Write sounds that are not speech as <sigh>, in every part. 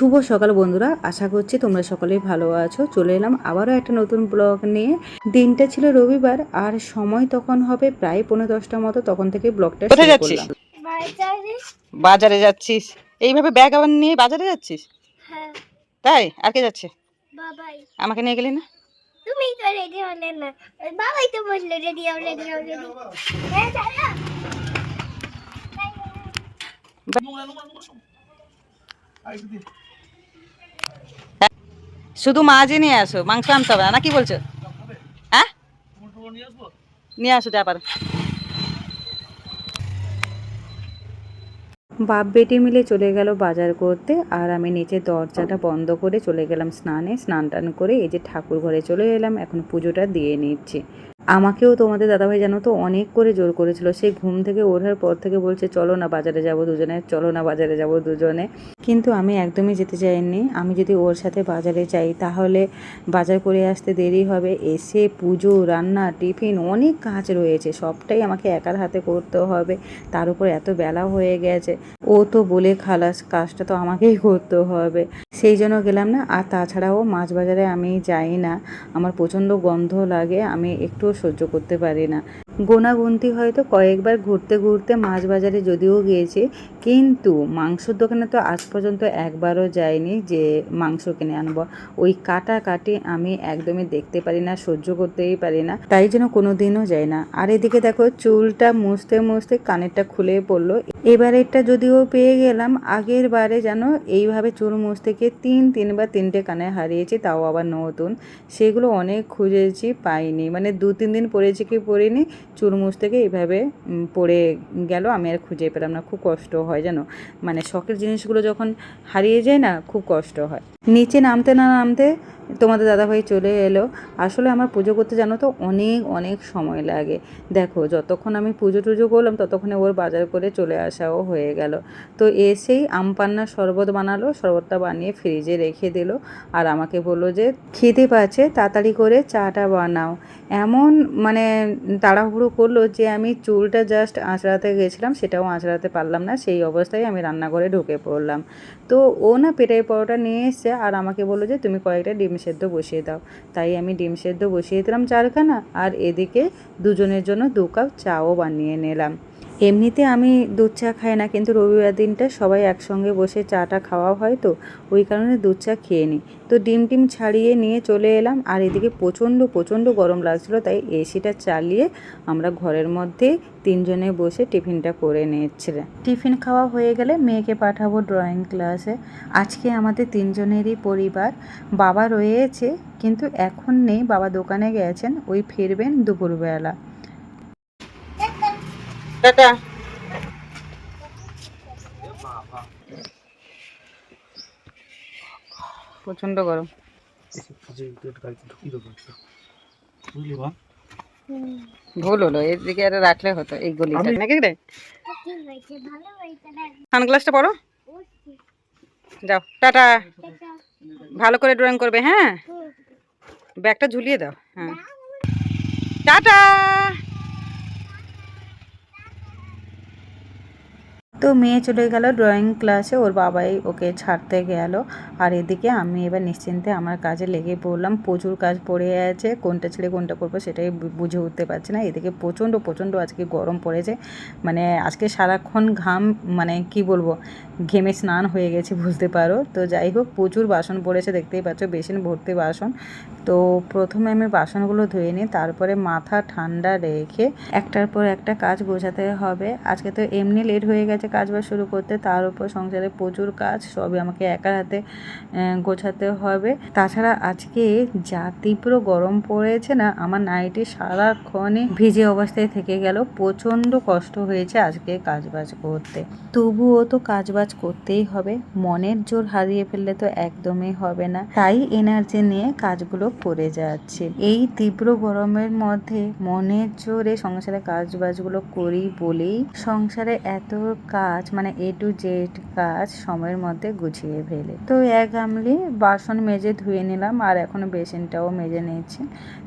শুভ সকাল বন্ধুরা আশা করছি তোমরা সকলেই ভালো আছো চলে এলাম আবারও একটা নতুন ব্লগ নিয়ে দিনটা ছিল রবিবার আর সময় তখন হবে প্রায় পনেরো দশটা মতো তখন থেকে ব্লগটা শুরু করলাম বাজারে যাচ্ছিস এইভাবে ব্যাগ আবার নিয়ে বাজারে যাচ্ছিস হ্যাঁ তাই আর কে যাচ্ছে বাবাই আমাকে নিয়ে গেলি না তুমি তো রেডি হলে না বাবাই তো বলল রেডি হও রেডি হও রেডি হ্যাঁ দাদা শুধু মাছই নিয়ে আসো, মাংস আনতে হবে না কি বলছো? হ্যাঁ? নিয়ে আসো যা পারো বাপ বেটি মিলে চলে গেল বাজার করতে, আর আমি নিচে দরজাটা বন্ধ করে চলে গেলাম স্নানে, স্নান টান করে এই যে ঠাকুর ঘরে চলে এলাম, এখন পুজোটা দিয়ে নিচ্ছি। আমাকেও তোমাদের দাদাভাই জানো তো অনেক করে জোর করেছিল। সেই ঘুম থেকে ওঠার পর থেকে বলছে, চলো না বাজারে যাব দুজনে, চলো না বাজারে যাব দুজনে। কিন্তু আমি একদমই যেতে চাইনি। আমি যদি ওর সাথে বাজারে যাই, তাহলে বাজার করে আসতে দেরি হবে। এসে পুজো, রান্না, টিফিন, অনেক কাজ রয়েছে। সবটাই আমাকে একার হাতে করতে হবে। তার উপর এত বেলা হয়ে গেছে। ও তো বলে খালাস, কাজটা তো আমাকেই করতে হবে। সেই জন্য গেলাম না, আর তাছাড়াও মাছ বাজারে আমি যাই না। আমার প্রচণ্ড গন্ধ লাগে, আমি একটুও সহ্য করতে পারি না। গোনাগুনতি হয়তো কয়েকবার ঘুরতে ঘুরতে মাছ বাজারে যদিও গিয়েছি, কিন্তু মাংসর দোকানে তো আজ পর্যন্ত একবারও যায়নি যে মাংস কিনে আনব। ওই কাটা কাটি আমি একদমই দেখতে পারি না, সহ্য করতেই পারি না, তাই জন্য কোনো দিনও যাই না। আর এদিকে দেখো, চুলটা মুছতে মুছতে কানেরটা খুলে পড়ল। এবারেরটা যদিও পেয়ে গেলাম, আগের বারে যেন এইভাবে চুল মুছতে গিয়ে তিন তিনবার তিনটে কানে হারিয়েছি, তাও আবার নতুন। সেগুলো অনেক খুঁজেছি, পাইনি। মানে দু, তিন দিন পরেছি কি পরিনি চুল থেকে এইভাবে পড়ে গেল। আমি আর খুঁজে পেলাম না। খুব কষ্ট হয় জানো? মানে শখের জিনিসগুলো যখন হারিয়ে যায় না, খুব কষ্ট হয়। নিচে নামতে না নামতে তোমাদের দাদাভাই চলে এলো। আসলে আমার পুজো করতে জানো তো অনেক অনেক সময় লাগে। দেখো, যতক্ষণ আমি পুজো টুজো করলাম, ততক্ষণে ওর বাজার করে চলে আসাও হয়ে গেল। তো এসেই আমপান্নার শরবত বানালো, শরবতটা বানিয়ে ফ্রিজে রেখে দিল। আর আমাকে বলল যে, খিদে পাচ্ছে, তাড়াতাড়ি করে চাটা বানাও। এমন মানে তাড়াহুড়ো করল যে আমি চুলটা জাস্ট আঁচড়াতে গেছিলাম, সেটাও আঁচড়াতে পারলাম না, সেই অবস্থায় আমি রান্নাঘরে ঢুকে পড়লাম। তো ও না পেটের পরোটা নিয়ে এসছে আর আমাকে বলল যে তুমি কয়েকটা ডিম সেদ্ধ বসিয়ে দাও। তাই আমি ডিম সেদ্ধ বসিয়ে দিলাম চারখানা আর এদিকে দুজনের জন্য দু কাপ চাও বানিয়ে নিলাম। এমনিতে আমি দুধ চা খাই না, কিন্তু রবিবার দিনটা সবাই একসঙ্গে বসে চাটা খাওয়া হয় তো, ওই কারণে দুধ চা খেয়ে নিই। তো ডিম টিম ছাড়িয়ে নিয়ে চলে এলাম, আর এদিকে প্রচণ্ড প্রচণ্ড গরম লাগছিল, তাই এসিটা চালিয়ে আমরা ঘরের মধ্যে তিনজনে বসে টিফিনটা করে নিচ্ছিলাম। টিফিন খাওয়া হয়ে গেলে মেয়েকে পাঠাবো ড্রয়িং ক্লাসে। আজকে আমাদের তিনজনেরই পরিবার, বাবা রয়েছে, কিন্তু এখন নেই, বাবা দোকানে গেছেন, ওই ফিরবেন দুপুরবেলা। টাটা। প্রচণ্ড গরম। ভুল হলো এদিকে আর রাখলে হতো এই গলিটা। নাকি রে? সানগ্লাসটা পরো। যাও টাটা। ভালো করে ড্রয়িং করবে হ্যাঁ? ব্যাগটা ঝুলিয়ে দাও হ্যাঁ। টাটা। তো মেয়ে চলে গেল ড্রয়িং ক্লাসে ওর বাবাই ওকে ছাড়তে গেল। আর এদিকে আমি এবার নিশ্চিন্তে আমার কাজে লেগে পড়লাম। প্রচুর কাজ পড়ে আছে, কোনটা ছেড়ে কোনটা করব সেটাই বুঝে উঠতে পারছি না। এদিকে প্রচণ্ড প্রচণ্ড আজকে গরম পড়েছে। মানে আজকে সারাক্ষণ ঘাম মানে কি বলব, ঘেমে স্নান হয়ে গেছে, বুঝতে পারো। তো যাই হোক, প্রচুর বাসন পড়েছে, দেখতেই পাচ্ছ, বেসিন ভর্তি বাসন। তো প্রথমে আমি বাসনগুলো ধুয়ে নিই, তারপরে মাথা ঠান্ডা রেখে একটার পর একটা কাজ গোছাতে হবে। আজকে তো এমনি লেট হয়ে গেছে কাজ বাজ শুরু করতে, তার উপর সংসারে প্রচুর কাজ, সবই আমাকে একার হাতে গোছাতে হবে। তাছাড়া আজকে যা তীব্র গরম পড়েছে না, আমার নাইটি সারাক্ষণে ভিজে অবস্থায় থেকে গেল। প্রচণ্ড কষ্ট হয়েছে আজকে কাজ বাজ করতে। তবুও তো কাজ বাজ করতেই হবে। মনের জোর হারিয়ে ফেললে তো একদমই হবে না। তাই এনার্জি নিয়ে কাজগুলো করে যাচ্ছে। এই তীব্র গরমের মধ্যে মনের জোরে সংসারে কাজ বাজগুলো করি বলেই সংসারে এত কাজ কাজ মানে এ টু জেড কাজ সময়ের মধ্যে গুছিয়ে ফেলে। তো এক গামলি বাসন মেজে ধুয়ে নিলাম আর এখন বেসিনটাও মেজে নিয়েছি।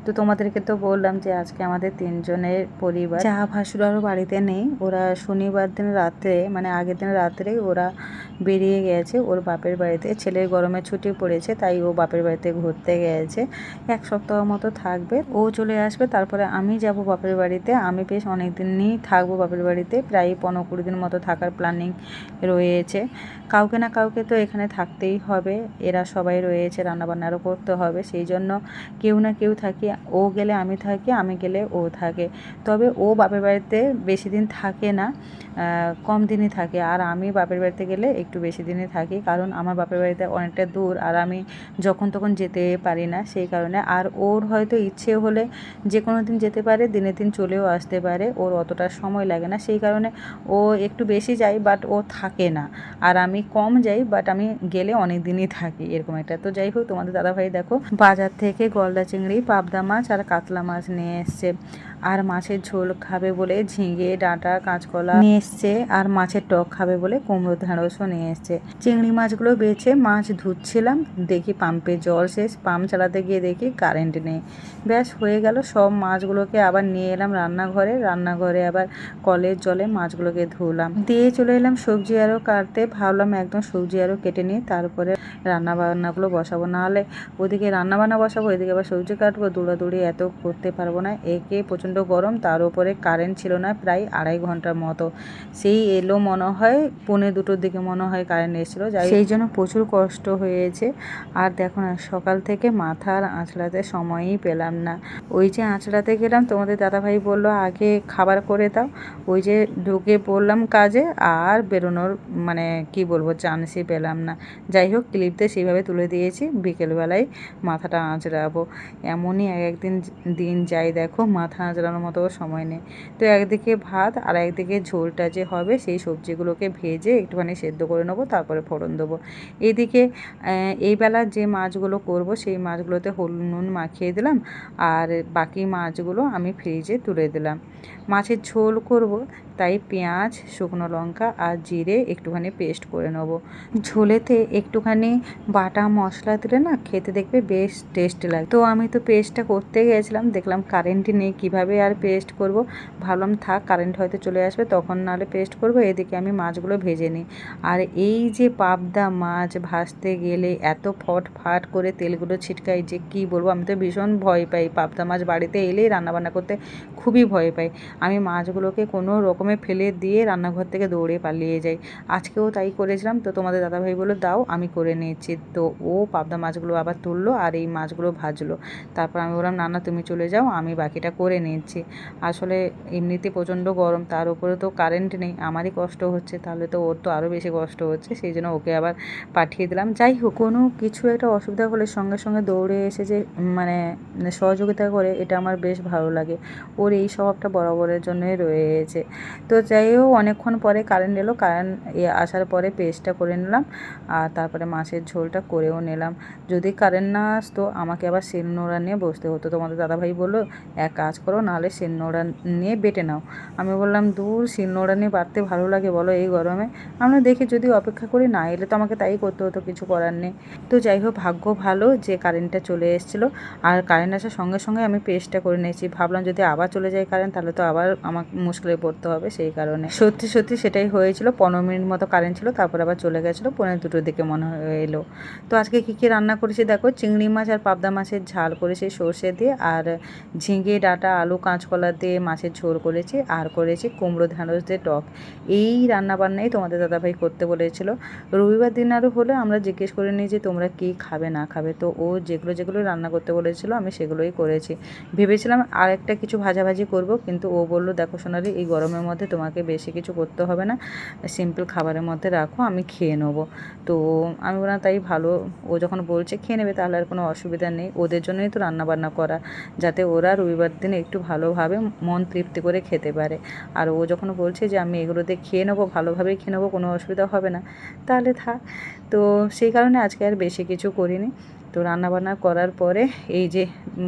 তো তোমাদেরকে তো বললাম যে আজকে আমাদের তিনজনের পরিবার চা ভাসুরারও বাড়িতে নেই। ওরা শনিবার দিন রাত্রে মানে আগের দিন রাত্রে ওরা বেরিয়ে গেছে। ওর বাপের বাড়িতে, ছেলের গরমে ছুটি পড়েছে, তাই ও বাপের বাড়িতে ঘুরতে গেছে। এক সপ্তাহ মতো থাকবে। ও চলে আসবে, তারপরে আমি যাব বাপের বাড়িতে। আমি বেশ অনেক দিনই থাকব বাপের বাড়িতে, প্রায় পনেরো কুড়ি দিন মতো থাকার প্ল্যানিং রয়েছে। কাউকে না কাউকে তো এখানে থাকতেই হবে। এরা সবাই রয়েছে, রান্নাবান্নারও করতে হবে। সেই জন্য কেউ না কেউ থাকি, ও গেলে আমি থাকি, আমি গেলে ও থাকে। তবে ও বাপের বাড়িতে বেশি দিন থাকে না। কম দিনই থাকে। আর আমি বাপের বাড়িতে গেলে একটু বেশি দিনই থাকি, কারণ আমার বাপের বাড়িতে অনেকটা দূর। আর আমি যখন তখন যেতে পারি না সেই কারণে। আর ওর হয়তো ইচ্ছে হলে যে কোনো দিন যেতে পারে, দিনে দিন চলেও আসতে পারে। ওর অতটা সময় লাগে না। সেই কারণে ও একটু বেশি যায় বাট ও থাকে না। আর আমি কম যাই বাট আমি গেলে অনেক দিনই থাকি, এরকম একটা। তো যাই হোক, তোমাদের দাদাভাই দেখো, বাজার থেকে গলদা চিংড়ি, পাবদা মাছ আর কাতলা মাছ নিয়ে এসছে। আর মাছের ঝোল খাবে বলে ঝিঙে, ডাঁটা, কাঁচকলা নিয়ে এসছে, আর মাছের টক খাবে বলে কুমড়ো ঢেঁড়সও নিয়ে এসছে। চিংড়ি মাছগুলো বেছে মাছ ধুচ্ছিলাম, দেখি পাম্পে জল শেষ, পাম্প চালাতে গিয়ে দেখি কারেন্ট নেই। ব্যাস, হয়ে গেল, সব মাছগুলোকে আবার নিয়ে এলাম রান্নাঘরে রান্নাঘরে আবার কলের জলে মাছগুলোকে ধুলাম। দিয়ে চলে এলাম সবজি আরও কাটতে, ভাবলাম একদম সবজি আরও কেটে নিই, তারপরে রান্না বান্নাগুলো বসাবো। নাহলে ওদিকে রান্না বান্না বসাবো এদিকে আবার সবজি কাটবো দৌড়াদৌড়ি এত করতে পারব না। একে প্রচণ্ড গরম তার উপরে কারেন্ট ছিল না প্রায় আড়াই ঘণ্টার মতো। সেই এলো মনে হয় পৌনে দুটোর দিকে মনে হয় কারেন্ট এসেছিল। যাই সেই জন্য প্রচুর কষ্ট হয়েছে। আর দেখো না সকাল থেকে মাথার আঁচড়াতে সময়ই পেলাম না। ওই যে আঁচড়াতে গেলাম তোমাদের দাদাভাই বলল আগে খাবার করে দাও। ওই যে ঢুকে পড়লাম কাজে আর বেরোনোর মানে কি বলব চান্সই পেলাম না। যাই হোক ক্লিপতে সেইভাবে তুলে দিয়েছি। বিকেলবেলায় মাথাটা আঁচড়াবো। এমনই এক একদিন দিন যাই দেখো মাথা আঁচড়ানোর মতো সময় নেই। তো একদিকে ভাত আর একদিকে ঝোলটা যে হবে সেই সবজিগুলোকে ভেজে একটুখানি সেদ্ধ করে নেব তারপরে ফোড়ন দেবো। এদিকে আহ, এই বেলা যে মাছগুলো করব সেই মাছগুলোতে হলুদ নুন মাখিয়ে দিলাম আর বাকি মাছগুলো আমি ফ্রিজে তুলে দিলাম। মাছের ঝোল করব তাই পেঁয়াজ শুকনো লঙ্কা আর জিরে একটুখানি পেস্ট করে নেব। ঝোলেতে একটুখানি বাটা মশলা দিলে না খেতে দেখবে বেশ টেস্ট লাগে। তো আমি তো পেস্টটা করতে গেছিলাম, দেখলাম কারেন্টই নেই, কীভাবে আর পেস্ট করব? ভাবলাম থাক কারেন্ট হয়তো চলে আসবে, তখন নাহলে পেস্ট করব, এদিকে আমি মাছগুলো ভেজে নিই। আর এই যে পাবদা মাছ ভাজতে গেলে এত ফট ফাট করে তেলগুলো ছিটকাই যে কি বলব, আমি তো ভীষণ ভয় পাই। পাবদা মাছ বাড়িতে এলেই রান্নাবান্না করতে খুবই ভয় পাই। আমি মাছগুলোকে কোনো রকমে ফেলে দিয়ে রান্নাঘর থেকে দৌড়ে পালিয়ে যাই। আজকেও তাই করেছিলাম, তো তোমাদের দাদাভাই বলল, দাও, আমি করে নিয়েছি তো ও পাবদা মাছগুলো আবার তুললো আর এই মাছগুলো ভাজলো। তারপর আমি বললাম না না তুমি চলে যাও, আমি বাকিটা করে নিচ্ছি। আসলে এমনিতে প্রচণ্ড গরম, তার উপরে তো কারেন্ট নেই, আমারই কষ্ট হচ্ছে। তাহলে তো ওর তো আরও বেশি কষ্ট হচ্ছে, সেই জন্য ওকে আবার পাঠিয়ে দিলাম। যাই হোক, কোনো কিছু একটা অসুবিধা হলে সঙ্গে সঙ্গে দৌড়ে এসে যে মানে সহযোগিতা করে, এটা আমার বেশ ভালো লাগে। ওর এই স্বভাবটা বরাবরের জন্যই রয়েছে। তো যাই হোক, অনেকক্ষণ পরে কারেন্ট এলো কারেন্ট আসার পরে পেস্টটা করে নিলাম। আর তারপরে মাছের ঝোলটা করেও নিলাম। যদি কারেন্ট না আসতো, আমাকে আবার শিলনোড়া নিয়ে বসতে হতো। তোমাদের দাদাভাই বলল, এক কাজ করো, নাহলে শিলনোড়া নিয়ে বেটে নাও। আমি বললাম, দূর শিলনোড়া নিয়ে বাড়তে ভালো লাগে বলো এই গরমে। আমরা দেখি যদি অপেক্ষা করি, না এলে তো আমাকে তাই করতে হতো, কিছু করার নেই। তো যাই হোক, ভাগ্য ভালো যে কারেন্টটা চলে এসেছিল। আর কারেন্ট আসার সঙ্গে সঙ্গে আমি পেস্টটা করে নিয়েছি। ভাবলাম যদি আবার চলে যায় কারেন্ট, তাহলে তো আবার আমাকে মুশকিলে পড়তে হবে সেই কারণে। সত্যি সত্যি সেটাই হয়েছিল। পনেরো মিনিট মতো কারেন্ট ছিল, তারপর আবার চলে গেছিল। পনেরো দুটোর দিকে মনে হয় এলো। তো আজকে কী কী রান্না করেছি দেখো? চিংড়ি মাছ আর পাবদা মাছের ঝাল করেছি সর্ষে দিয়ে, আর ঝিঙে, ডাঁটা, আলু, কাঁচকলা দিয়ে মাছের ঝোল করেছি, আর করেছি কুমড়ো ঢ্যাঁড়স দিয়ে টক। এই রান্না বান্নাই তোমাদের দাদাভাই করতে বলেছিল। রবিবার দিন আরও হলে আমরা জিজ্ঞেস করে নিই যে তোমরা কী খাবে, না খাবে। তো ও যেগুলো যেগুলো রান্না করতে বলেছিল আমি সেগুলোই করেছি। ভেবেছিলাম আর একটা কিছু ভাজাভাজি করব, কিন্তু ও বলল, দেখো সোনালি, এই গরমের মধ্যে তোমাকে বেশি কিছু করতে হবে না। সিম্পল খাবারের মধ্যে রাখো, আমি খেয়ে নেব। তো আমি বললাম তাই ভালো। ও যখন বলছে, খেয়ে নেবে, তাহলে আর কোনো অসুবিধা নেই। ওদের জন্যই তো রান্না বান্না করা, যাতে ওরা রবিবার দিনে একটু ভালোভাবে মন তৃপ্তি করে খেতে পারে। আর ও যখন বলছে যে, আমি এগুলোতে খেয়ে নেব, ভালোভাবেই খেয়ে নেব, কোনো অসুবিধা হবে না। তাহলে থাক। তো সেই কারণে আজকে আর বেশি কিছু করিনি। তো রান্নাবান্না করার পরে এই যে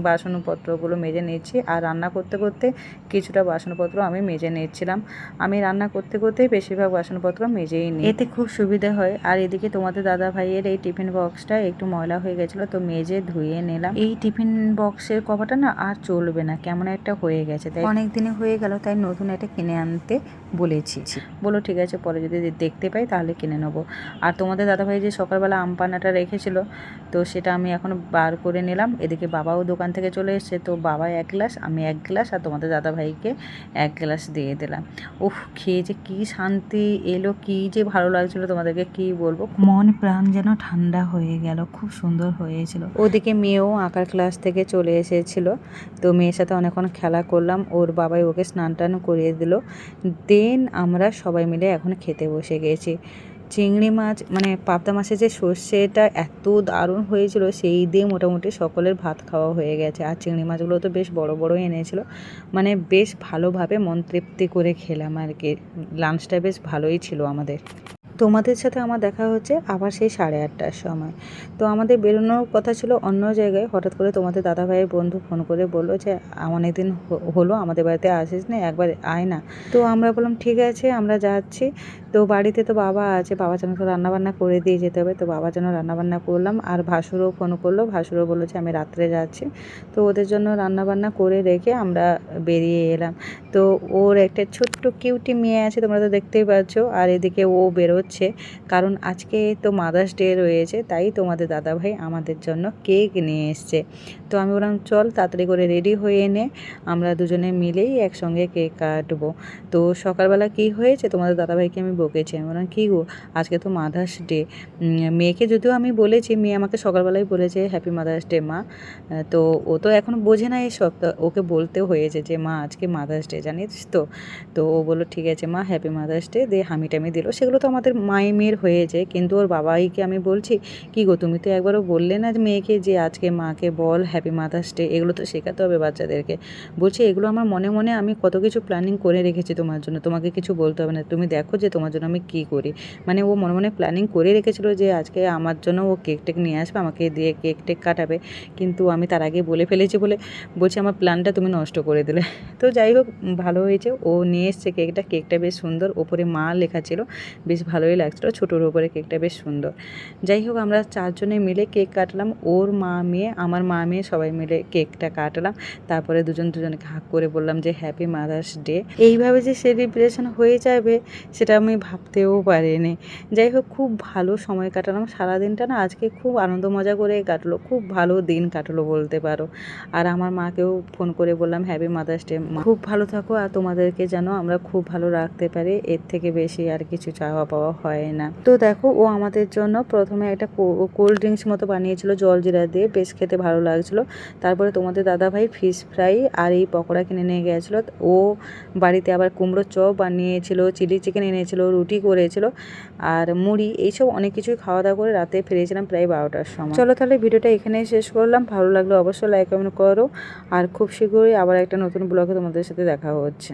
বাসনপত্রগুলো মেজে নিচ্ছি আর রান্না করতে করতে কিছুটা বাসনপত্র আমি মেজে নিচ্ছিলাম আমি রান্না করতে করতে বেশিরভাগ বাসনপত্র মেজেই নিই। এতে খুব সুবিধা হয়। আর এদিকে তোমাদের দাদা ভাইয়ের এই টিফিন বক্সটা একটু ময়লা হয়ে গেছিল তো মেজে ধুয়ে নিলাম। এই টিফিন বক্সের কভারটা না আর চলবে না কেমন একটা হয়ে গেছে। তাই অনেক দিনে হয়ে গেল তাই নতুন একটা কিনে আনতে বলেছি। বলো ঠিক আছে পরে যদি দেখতে পাই তাহলে কিনে নেব। আর তোমাদের দাদাভাই যে সকালবেলা আম পান্নাটা রেখেছিল তো সেটা আমি এখন বার করে নিলাম। এদিকে বাবাও দোকান থেকে চলে এসেছে তো বাবা এক গ্লাস আমি এক গ্লাস আর তোমাদের দাদাভাইকে এক গ্লাস দিয়ে দিলাম। উফ খেয়ে যে কী শান্তি এলো কী যে ভালো লাগছিল তোমাদেরকে কী বলব? মন প্রাণ যেন ঠান্ডা হয়ে গেল খুব সুন্দর হয়েছিল। ওদিকে মেয়েও আঁকার ক্লাস থেকে চলে এসেছিল তো মেয়ের সাথে অনেকক্ষণ খেলা করলাম। ওর বাবাই ওকে স্নান টান করিয়ে দিল। দেন আমরা সবাই মিলে এখন খেতে বসে গেছি। চিংড়ি মাছ মানে পাবদা মাছের যে সর্ষেটা এত দারুণ হয়েছিল, সেই দিয়ে মোটামুটি সকলের ভাত খাওয়া হয়ে গেছে। আর চিংড়ি মাছগুলো তো বেশ বড় বড় এনেছিল। মানে বেশ ভালোভাবে মন তৃপ্তি করে খেলাম আর কি। লাঞ্চটা বেশ ভালোই ছিল আমাদের। তোমাদের সাথে আমার দেখা হচ্ছে আবার সেই সাড়ে আটটার সময়। তো আমাদের বেরোনোর কথা ছিল অন্য জায়গায়। হঠাৎ করে তোমাদের দাদা ভাইয়ের বন্ধু ফোন করে বলল যে অনেকদিন হলো, আমাদের বাড়িতে আসিস না, একবার আয় না। তো আমরা বললাম, ঠিক আছে, আমরা যাচ্ছি। তো বাড়িতে তো বাবা আছে, বাবা যেন রান্নাবান্না করে দিয়ে যেতে হবে। তো বাবার জন্য রান্নাবান্না করলাম আর ভাসুরও ফোন করল, ভাসুরও বলল যে আমি রাত্রে যাচ্ছি। তো ওদের জন্য রান্নাবান্না করে রেখে আমরা বেরিয়ে এলাম। তো ওর একটা ছোট্ট কিউটি মেয়ে আছে, তোমরা তো দেখতেই পাচ্ছ। আর এদিকে ও বেরোচ্ছে। কারণ আজকে তো মাদার্স ডে রয়েছে, তাই তোমাদের দাদাভাই আমাদের জন্য কেক নিয়ে এসছে। তো আমি বললাম, চল তাড়াতাড়ি করে রেডি হয়ে এনে আমরা দুজনে মিলেই একসঙ্গে কেক কাটবো। তো সকালবেলা কি হয়েছে? তোমাদের দাদাভাইকে আমি বকেছি। আমি বললাম, কী গো, আজকে তো মাদার্স ডে মেয়েকে যদিও আমি বলেছি, মেয়ে আমাকে সকালবেলায় বলেছে হ্যাপি মাদার্স ডে মা। তো ও তো এখন বোঝে না এই সব তো ওকে বলতে হয়েছে যে, মা, আজকে মাদার্স ডে জানিস তো? তো ও বলল, ঠিক আছে মা হ্যাপি মাদার্স ডে দিয়ে হামি টামি দিল। সেগুলো তো আমাদের মায়ে মেয়ের হয়েছে, কিন্তু ওর বাবাইকে আমি বলছি, কি গো, তুমি তো একবারও বললে না মেয়েকে যে, আজকে মাকে বল হ্যাপি মাদার্স ডে এগুলো তো শেখাতে হবে বাচ্চাদেরকে। বলছি, এগুলো আমার মনে মনে আমি কত কিছু প্ল্যানিং করে রেখেছি তোমার জন্য। তোমাকে কিছু বলতে হবে না। তুমি দেখো যে তোমার জন্য আমি কী করি? মানে ও মনে মনে প্ল্যানিং করে রেখেছিল যে আজকে আমার জন্য ও কেক টেক নিয়ে আসবে, আমাকে দিয়ে কেক টেক কাটাবে। কিন্তু আমি তার আগে বলে ফেলেছি বলে বলছি, আমার প্ল্যানটা তুমি নষ্ট করে দিলে। <laughs> তো যাই হোক, ভালো হয়েছে। ও নিয়ে এসছে কেকটা কেকটা বেশ সুন্দর। ওপরে মা লেখা ছিল, বেশ ভালোই লাগছিল। ছোটোর ওপরে কেকটা বেশ সুন্দর। যাই হোক, আমরা চারজনে মিলে কেক কাটলাম। ওর মা মেয়ে, আমার মা মেয়ে সবাই মিলে কেকটা কাটলাম। তারপরে দুজন দুজনকে হাক করে বললাম যে হ্যাপি মাদার্স ডে এইভাবে যে সেলিব্রেশন হয়ে যাবে, সেটা আমি ভাবতেও পারিনি। যাই হোক, খুব ভালো সময় কাটালাম। সারাদিনটা না আজকে খুব আনন্দ মজা করে কাটলো, খুব ভালো দিন কাটলো বলতে পারো। আর আমার মাকেও ফোন করে বললাম হ্যাপি মাদার্স ডে খুব ভালো থাকো আর তোমাদেরকে যেন আমরা খুব ভালো রাখতে পারি, এর থেকে বেশি আর কিছু চাওয়া পাওয়া হয় না। তো দেখো, ও আমাদের জন্য প্রথমে একটা কোল্ড ড্রিঙ্কস মতো বানিয়েছিল, জল জিরা দিয়ে, বেশ খেতে ভালো লাগছিল। তারপরে তোমাদের দাদা ভাই ফিশ ফ্রাই আর এই পকোড়া কিনে নিয়ে গেছিল। ও বাড়িতে আবার কুমড়ো চপ বানিয়েছিল চিলি চিকেন এনেছিল রুটি করেছিল আর মুড়ি, এইসব অনেক কিছুই খাওয়া দাওয়া করে রাতে ফিরেছিলাম প্রায় বারোটার সময়। চলো তাহলে ভিডিওটা এখানেই শেষ করলাম। ভালো লাগলে অবশ্যই লাইক কমেন্ট করো। আর খুব শীঘ্রই আবার একটা নতুন ব্লগে তোমাদের সাথে দেখা হচ্ছে।